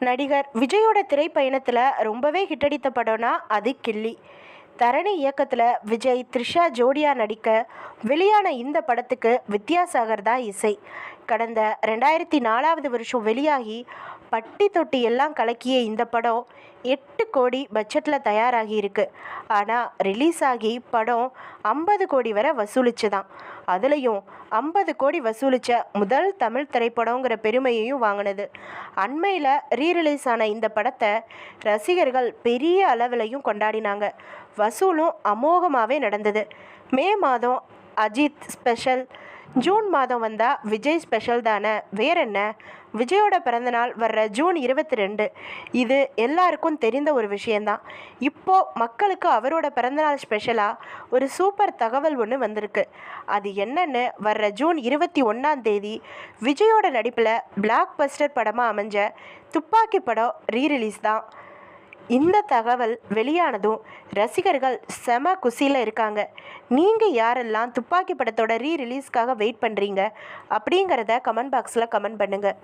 நடிகர் விஜயோட திரைப்பயணத்தில் ரொம்பவே ஹிட்டடித்த படம்னா அது கில்லி. தரணி இயக்கத்தில் விஜய் த்ரிஷா ஜோடியா நடிக்க வெளியான இந்த படத்துக்கு வித்யாசாகர் தான் இசை. கடந்த ரெண்டாயிரத்தி நாலாவது வருஷம் வெளியாகி பட்டி தொட்டி எல்லாம் கலக்கிய இந்த படம் எட்டு கோடி பட்ஜெட்டில் தயாராகி இருக்கு ஆனால் ரிலீஸ் ஆகி படம் ஐம்பது கோடி வரை வசூலிச்சுதான். அதுலேயும் ஐம்பது கோடி வசூலித்த முதல் தமிழ் திரைப்படங்கிற பெருமையையும் வாங்கினது. அண்மையில் ரீரிலீஸ் ஆன இந்த படத்தை ரசிகர்கள் பெரிய அளவிலையும் கொண்டாடினாங்க. வசூலும் அமோகமாகவே நடந்தது. மே மாதம் அஜித் ஸ்பெஷல். ஜூன் மாதம் வந்தால் விஜய் ஸ்பெஷல் தானே வேற என்ன? விஜயோட பிறந்தநாள் வர்ற ஜூன் இருபத்தி ரெண்டு இது எல்லாருக்கும் தெரிந்த ஒரு விஷயந்தான் இப்போது மக்களுக்கு அவரோட பிறந்தநாள் ஸ்பெஷலாக ஒரு சூப்பர் தகவல் ஒன்று வந்திருக்கு. அது என்னன்னு வர்ற ஜூன் இருபத்தி ஒன்றாம் தேதி விஜயோட நடிப்பில் பிளாக் பஸ்டர் படமாக அமைஞ்ச துப்பாக்கி படம் ரீரிலீஸ் தான். இந்த தகவல் வெளியானதும் ரசிகர்கள் செம குசியில் இருக்காங்க. நீங்கள் யாரெல்லாம் துப்பாக்கி படத்தோட ரீ ரிலீஸ்க்காக வெயிட் பண்ணுறீங்க அப்படிங்கிறத கமெண்ட் பாக்ஸில் கமெண்ட் பண்ணுங்கள்